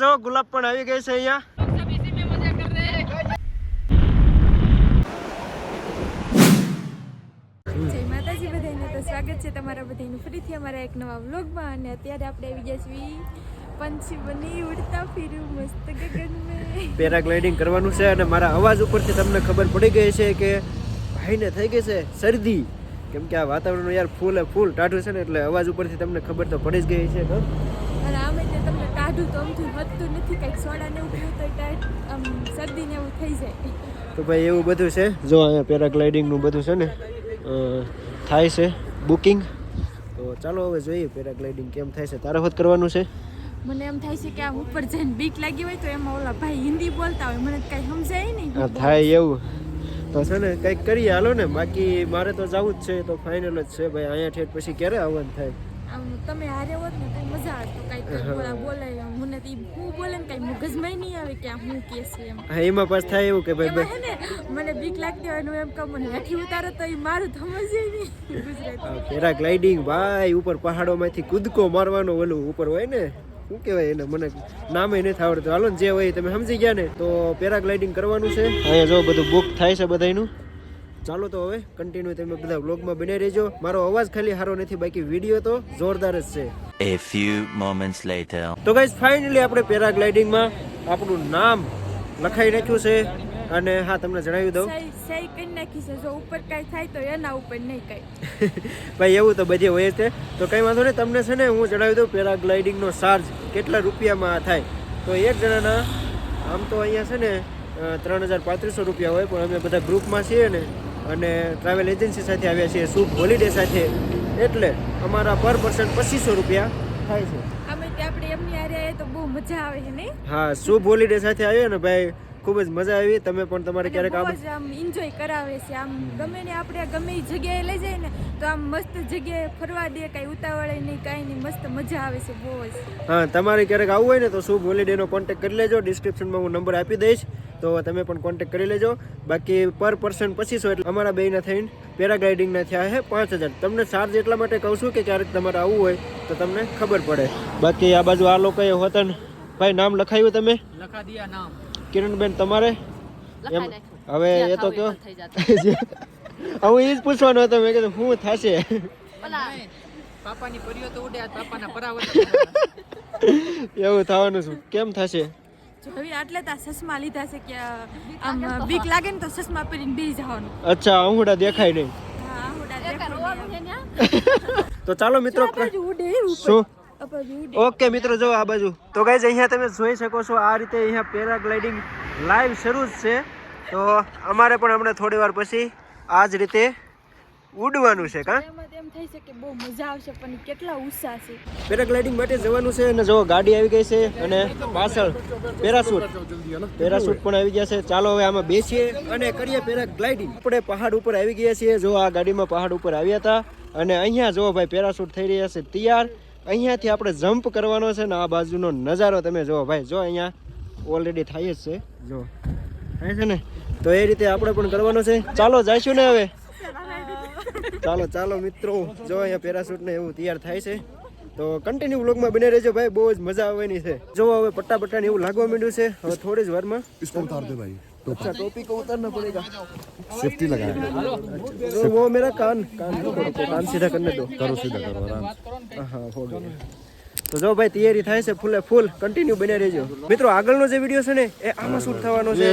જો ગુલાબ પણ આવી ગઈ છે અહીંયા. માતાજી બધાને તો સ્વાગત છે તમારા બધાનું ફરીથી અમારા એક નવા વ્લોગમાં અને અત્યારે આપણે આવી ગયા છીએ પંછી બની ઉડતા ફીરું મસ્ત ગગનમાં. પેરાગ્લાઇડિંગ કરવાનું છે અને મારા અવાજ ઉપરથી તમને ખબર પડી ગઈ છે કે ભાઈને થઈ ગઈ છે શરદી. કેમ કે આ વાતાવરણ યાર ફૂલ ફૂલ ટાઢું છે ને એટલે અવાજ ઉપરથી તમને ખબર તો પડી જ ગઈ છે અને આમે તમને તો અમથું વધતું નથી કંઈક સોડા ને એવું તો ટાઈટ આમ શરદી ને એવું થઈ જાય. તો ભાઈ એવું બધું છે? જો અહીંયા પેરાગ્લાઇડિંગનું બધું છે ને થાય છે બુકિંગ. તો ચાલો હવે જોઈએ પેરાગ્લાઇડિંગ કેમ થાય છે. તારે વખત કરવાનું છે? મને એમ થાય છે કે આ ઉપર જઈને બીક લાગી હોય તો એમાં ઓલા ભાઈ હિન્દી બોલતા હોય મને કઈ સમજાય નહીં. થાય એવું. તો છે ને કંઈક કરીએ હાલો ને. બાકી મારે તો જવું જ છે તો ફાઇનલ જ છે. ભાઈ અહીંયા ઠેઠ પછી ક્યારે આવવાનું થાય? આમ તમે હારે હોત ને તો મજા આવે કાંઈક બોલા બોલે મને તો ઈ હું બોલે ને કઈ મગજમાં નહીં આવે કે આ હું કે છે એમ. હા એમાં પાછ થાય એવું કે ભાઈ ને મને બીક લાગતી હોય ને એમ કે મને હેઠી ઉતારો તો એ મારું સમજે નહીં. ગુજરાતી. પેરાગ્લાઇડિંગ ભાઈ ઉપર પહાડોમાંથી કૂદકો મારવાનો ઓલું ઉપર હોય ને શું કહેવાય એને મને નામે નથી આવડતું. હાલો ને જે હોય તમે સમજી ગયા ને તો પેરાગ્લાઇડિંગ કરવાનું છે. અહીંયા જો બધું બુક થાય છે બધાયનું. ચાલો તો હવે કન્ટિન્યુ તમે બધા વ્લોગમાં બની રહેજો. મારો અવાજ ખાલી સારો નથી બાકી વીડિયો તો જોરદાર જ છે. A few moments later. તો ગાઈઝ ફાઇનલી આપણે પેરાગ્લાઇડિંગમાં આપણું નામ લખાઈ નાખ્યું છે. અને હા તમને જણાવી દઉં. સહી સહી કરી નાખી છે. જો ઉપર કાંઈ થાય તો એના ઉપર નહીં કાંઈ. ભાઈ એવું તો બધી હોય છે. તો કંઈ વાંધો નહીં તમને છે ને હું જણાવી દઉં પેરાગ્લાઇડિંગનો ચાર્જ કેટલા રૂપિયામાં થાય. તો એક જણાના આમ તો અહીંયા છે ને ત્રણ હજાર પાંત્રીસો રૂપિયા હોય પણ અમે બધા ગ્રુપમાં છીએ ને અને ટ્રાવેલ એજન્સી સાથે આવ્યા છીએ શુભ હોલિડે સાથે. એટલે અમારા પર પર્સન પચીસો રૂપિયા થાય છે. આપણે એમની આરે તો બહુ મજા આવે છે નહીં? હા શુભ હોલિડે સાથે આવ્યા ને ભાઈ ખૂબ જ મજા આવી. તમે પણ તમારે ક્યારેક આમ આમ એન્જોય કરાવે છે. આમ ગમે ને આપણે ગમે એ જગ્યાએ લઈ જાય ને તો આમ મસ્ત જગ્યાએ ફરવા દે કાંઈ ઉતાવળે નહીં કાંઈ નહીં મસ્ત મજા આવે છે બહુ જ. હા તમારે ક્યારેક આવવું હોય ને તો શુભ હોલિડેનો કોન્ટેક્ટ કરી લેજો. ડિસ્ક્રિપ્શનમાં હું નંબર આપી દઈશ. તો તમે પણ કોન્ટેક્ટ કરી લેજો. બાકી પર પર્સન પચીસો એટલે અમારા બેયના થઈને પેરાગ્લાઇડિંગના થયા છે પાંચ હજાર. તમને ચાર્જ એટલા માટે કહું છું કે ક્યારેક તમારે આવવું હોય તો તમને ખબર પડે. બાકી આ બાજુ આ લોકોએ હોતન ભાઈ નામ લખાયું તમે? લખા દિયા નામ. કિરણબેન તમારે? એમ હવે એ તો કયો હું એ જ પૂછવાનું હતો. મેં કીધું શું થશે? પાપાની પરીઓ તો ઉડે પાપાના પરાવત એવું થવાનું છું કેમ થશે? જો આટલે તા ચશ્મા લીધા છે કે આમ બીક લાગે ને તો ચશ્મા પહેરીને બેસી જવાનું. અચ્છા અંગૂઠા દેખાય નહીં. હા હુડા દેખાય તો ચાલો મિત્રો બાજુ ઉડે ઉપર. શું? ઓકે મિત્રો જો આ બાજુ. તો ગાઈઝ અહીંયા તમે જોઈ શકો છો આ રીતે અહીંયા પેરાગ્લાઇડિંગ લાઈવ શરૂ જ છે. તો અમારે પણ હમણાં થોડી વાર પછી આ જ રીતે ઉડવાનું છે કા? એમાં થઈ શકે કે બહુ મજા આવશે પણ કેટલા ઉત્સાહ છે. પેરાગ્લાઇડિંગ માટે જવાનું છે અને જો ગાડી આવી ગઈ છે અને પાછળ પેરાશૂટ. પેરાશૂટ પણ આવી ગયા છે. ચાલો હવે આમાં બેસીએ અને કરીએ પેરાગ્લાઇડિંગ. આપણે પહાડ ઉપર આવી ગયા છીએ. જો આ ગાડીમાં પહાડ ઉપર આવ્યા હતા અને અહીંયા જો ભાઈ પેરાશૂટ થઈ રહ્યા છે તૈયાર. અહીંયાથી આપણે જમ્પ કરવાનો છે ને આ બાજુનો નજારો તમે જુઓ. ભાઈ, જો અહીંયા ઓલરેડી થાય જ છે. જો. થાય છે ને? તો એ રીતે આપણે પણ કરવાનો છે. ચાલો, જઈશું ને હવે? ચાલો ચાલો મિત્રો જો અહીંયા પેરાસૂટ ને એવું તૈયાર થાય છે. તો કન્ટિન્યુ વ્લોગમાં બને રહેજો ભાઈ, બહુ જ મજા આવવાની છે. જો હવે પટ્ટા પટ્ટા ને એવું લાગવા માંડ્યું છે. હવે થોડી જ વારમાં ભાઈ. अच्छा टोपी को उतारना पड़ेगा सेफ्टी लगाया जो वो मेरा कान कान रुको रुको कान सीधा करने दो करो सीधा करो आराम से હા હો ગયા તો જો ભાઈ તૈયારી થાય છે ફૂલે ફૂલ કન્ટિન્યુ બને રહેજો મિત્રો આગળનો જે વિડીયો છે ને એ આમાં શૂટ થવાનો છે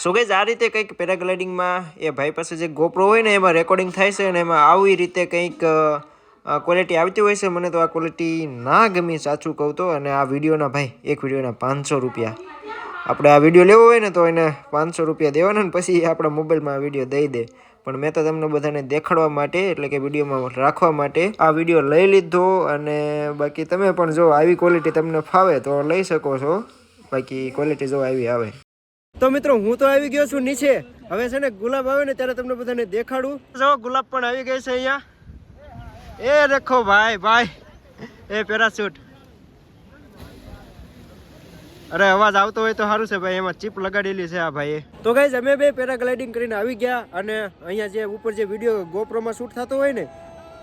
સો ગઈઝ આ રીતે કંઈક પેરાગ્લાઇડિંગમાં એ ભાઈ પાસે જે ગોપરો હોય ને, એમાં રેકોર્ડિંગ થાય છે અને એમાં આવી રીતે કંઈક ક્વોલિટી આવતી હોય છે. મને તો આ ક્વોલિટી ના ગમી સાચું કહું તો. અને આ વિડીયોના ભાઈ, એક વિડીયોના પાંચસો રૂપિયા. આપણે આ વીડિયો લેવો હોય ને, તો એને પાંચસો રૂપિયા દેવાના ને, પછી આપણા મોબાઈલમાં આ વીડિયો દઈ દે. પણ મેં તો તમને બધાને દેખાડવા માટે, એટલે કે વિડીયોમાં રાખવા માટે, આ વીડિયો લઈ લીધો. અને બાકી તમે પણ જો આવી ક્વોલિટી તમને ફાવે તો લઈ શકો છો. બાકી ક્વોલિટી જો આવી આવે. તો મિત્રો હું તો આવી ગયો છું નીચે. હવે છે ને ગુલાબ આવે ને ત્યારે તમને બધાને દેખાડું. જો ગુલાબ પણ આવી ગઈ છે અહીંયા. એ દેખો ભાઈ ભાઈ. એ પેરાશૂટ. અરે અવાજ આવતો હોય તો સારું છે ભાઈ એમાં ચીપ લગાડેલી છે આ ભાઈએ. તો ગાઈઝ અમે બે પેરાગ્લાઇડિંગ કરીને આવી ગયા અને અહીંયા જે ઉપર જે વીડિયો ગોપ્રોમાં શૂટ થતો હોય ને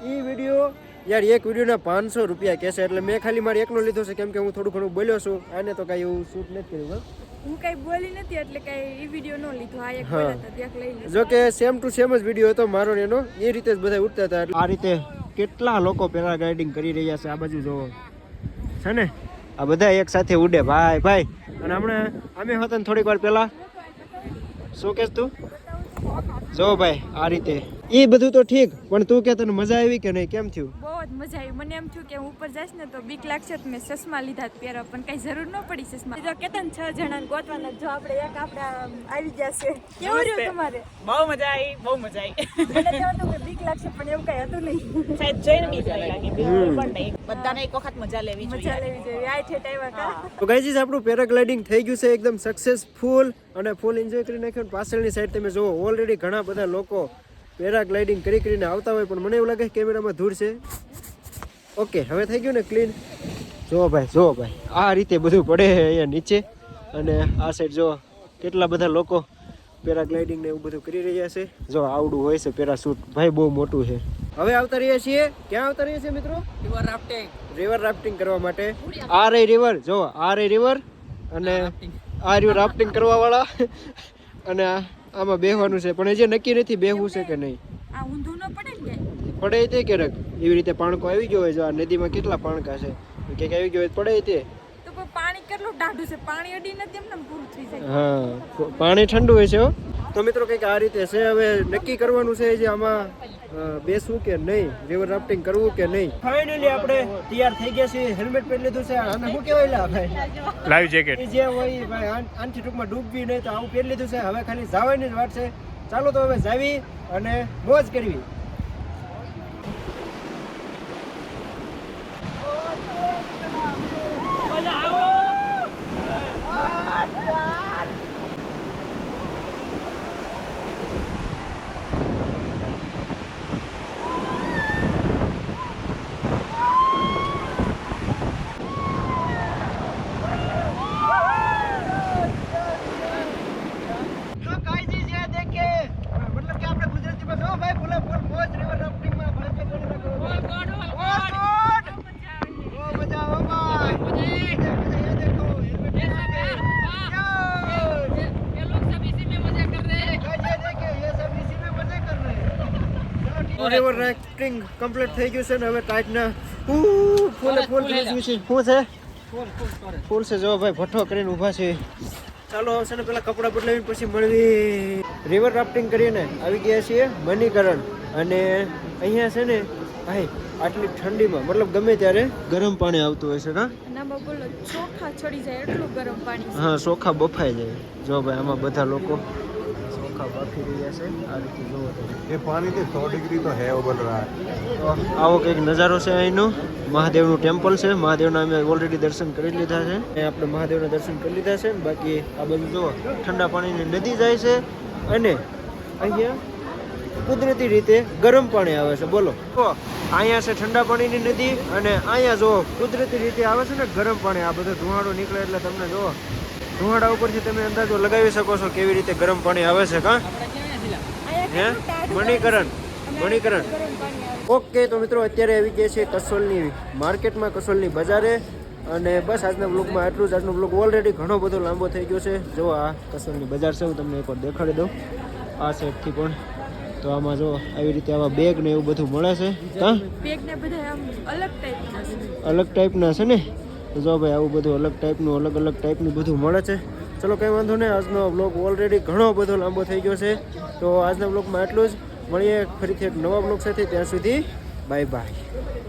એ વીડિયો યાર એક વિડીયોના પાંચસો રૂપિયા કહેશે એટલે મેં ખાલી મારે એકનો લીધો છે કેમ કે હું થોડું ઘણું બોલ્યો છું. આને તો કાંઈ એવું શૂટ નથી કર્યું હા કઈ બોલી નથી એટલે કઈ એ વીડિયો નો લીધો. આ એક. બોલ્યા હતા ત્યાં લઈ લીધો. જો કે સેમ ટુ સેમ જ વીડિયો હતો મારો ને એનો. એ રીતે જ બધા ઉઠતા હતા. આ રીતે કેટલા લોકો પેરાગ્લાઇડિંગ કરી રહ્યા છે આ બાજુ જોવો. છે ને? આ બધા એક સાથે ઉડે. ભાઈ ભાઈ. અને હમણાં અમે હતા ને થોડીક વાર પહેલા. શું કહેશ તું? જો ભાઈ આ રીતે. એ બધું તો ઠીક પણ તું કે તને મજા આવી કે નહીં? કેમ થયું? બહુ જ મજા આવી. મને એમ થયું કે હું ઉપર જઈશ ને તો બીક લાગશે તો મેં ચશ્મા લીધા જ પહેરવા પણ કઈ જરૂર ન પડી ચશ્મા. જો કેતા ને છ જણા ગોતવાના જો આપણે એક આપણે આવી ગયા છે. કેવું રહ્યું તમારે? બહુ મજા આવી બહુ મજા આવી. મને તો હતું કે બીક લાગશે પણ એવું કઈ હતું નહીં. સાહેબ જઈને બીક લાગી. પણ નહીં. બધાને એક વખત મજા લેવી મજા લેવી જોઈએ. આ ઠેઠ આવ્યા કા તો ગાઈઝ આપણું પેરાગ્લાઇડિંગ થઈ ગયું છે એકદમ સક્સેસફુલ અને ફૂલ એન્જોય કરી નાખ્યું. પાછળની સાઈડ તમે જુઓ ઓલરેડી ઘણા બધા લોકો પેરાગ્લાઇડિંગ કરી કરીને આવતા હોય પણ મને એવું લાગે કેમેરામાં ધૂળ છે. ઓકે હવે થઈ ગયું ને ક્લીન જો ભાઈ જો ભાઈ આ રીતે બધું પડે છે અહીંયા નીચે. અને આ સાઈડ જો કેટલા બધા લોકો પેરાગ્લાઇડિંગ ને એવું બધું કરી રહ્યા છે. જો આવડું હોય છે પેરાશૂટ. ભાઈ બહુ મોટું છે. હવે આવતા રહ્યા છીએ. ક્યાં આવતા રહ્યા છીએ મિત્રો? રિવર રાફ્ટિંગ રિવર રાફ્ટિંગ કરવા માટે. આ રે રિવર જો આ રે રિવર અને આ રિવર રાફ્ટિંગ કરવા વાળા અને આ- આમાં બેહવાનું છે પણ હજી નક્કી નથી બેહવું છે કે નહીં? આ ઊંધું ન પડે ને પડે તે ક્યારેક? એવી રીતે પાણકો આવી ગયો હોય જો આ નદીમાં કેટલા પાણકા છે? ક્યાંક આવી ગયો હોય પડે તે. તો પાણી કેટલું ડાઢું છે? પાણી અડીને તેમ ને પૂરું થઈ જાય. હા પાણી ઠંડુ હોય છે હો. તો મિત્રો કંઈક આ રીતે છે હવે નક્કી કરવાનું છે જે આમાં બેસવું કે નહીં? રિવર રાફ્ટિંગ કરવું કે નહીં? ફાઇનલી આપણે તૈયાર થઈ ગયા છીએ. હેલ્મેટ પહેરી લીધું છે. અને શું કહેવાય લા ભાઈ? લાઈવ જેકેટ જે હોય ભાઈ આન- આનથી ટૂંકમાં ડૂબવી નહીં તો આવું પહેરી લીધું છે. હવે ખાલી જવાની જ વાત છે. ચાલો તો હવે જાવી અને મોજ કરવી. તો રિવર રાફ્ટિંગ કમ્પ્લીટ થઈ ગયું છે ને હવે ટાઈટના ફૂલે ફૂલ થઈ ગયું છે. શું છે? ફૂલ છે જો ભાઈ ભઠ્ઠો કરીને ઊભા છે. ચાલો હવે છે ને પેલા કપડાં બદલાવીને પછી મળવી. રિવર રાફ્ટિંગ કરીને આવી ગયા છીએ મનીકરણ. અને અહીંયા છે ને ભાઈ આટલી ઠંડીમાં મતલબ ગમે ત્યારે ગરમ પાણી આવતું હોય છે ના? બોલો ચોખા ચડી જાય એટલું ગરમ પાણી હા ચોખા બફાઈ જાય. જો ભાઈ આમાં બધા લોકો ચોખા બાફી રહ્યા છે આ રીતે જોવો તમે ये पानी तो सौ डिग्री तो है उबल रहा है તો આવો કંઈક નજારો છે અહીંનો મહાદેવનું ટેમ્પલ છે મહાદેવના અમે ઓલરેડી દર્શન કરી લીધા છે અહીં આપણે મહાદેવના દર્શન કરી લીધા છે બાકી આ બધું જુઓ ઠંડા પાણીની નદી જાય છે અને અહીંયા કુદરતી રીતે ગરમ પાણી આવે છે બોલો તો અહીંયા છે ઠંડા પાણીની નદી અને અહીંયા જો કુદરતી રીતે આવે છે ને ગરમ પાણી આ બધો ધુવાડો નીકળે એટલે તમને જુઓ ધુવાડા ઉપરથી તમે અંદાજો લગાવી શકો છો કેવી રીતે ગરમ પાણી આવે છે કાં? હે? મણિકરણ મણિકરણ. ઓકે તો મિત્રો અત્યારે આવી ગયા છે કસોલની માર્કેટમાં કસોલની બજારે. અને બસ આજના બ્લોગમાં આટલું જ. આજનો બ્લોગ ઓલરેડી ઘણો બધો લાંબો થઈ ગયો છે. જો આ કસોલની બજાર છે હું તમને એકવાર દેખાડી દઉં. આ સાઈડથી પણ. તો આમાં જો આવી રીતે આવા બેગ ને એવું બધું મળે છે હા અલગ ટાઈપના છે ને? જો ભાઈ, આવું બધું અલગ ટાઈપનું અલગ અલગ ટાઈપનું બધું મળે છે. ચલો, કંઈ વાંધો નહીં. આજનો બ્લોગ ઓલરેડી ઘણો બધો લાંબો થઈ ગયો છે. તો આજના બ્લોગમાં એટલું જ. મળીએ ફરીથી એક નવા બ્લોગ સાથે. ત્યાં સુધી બાય બાય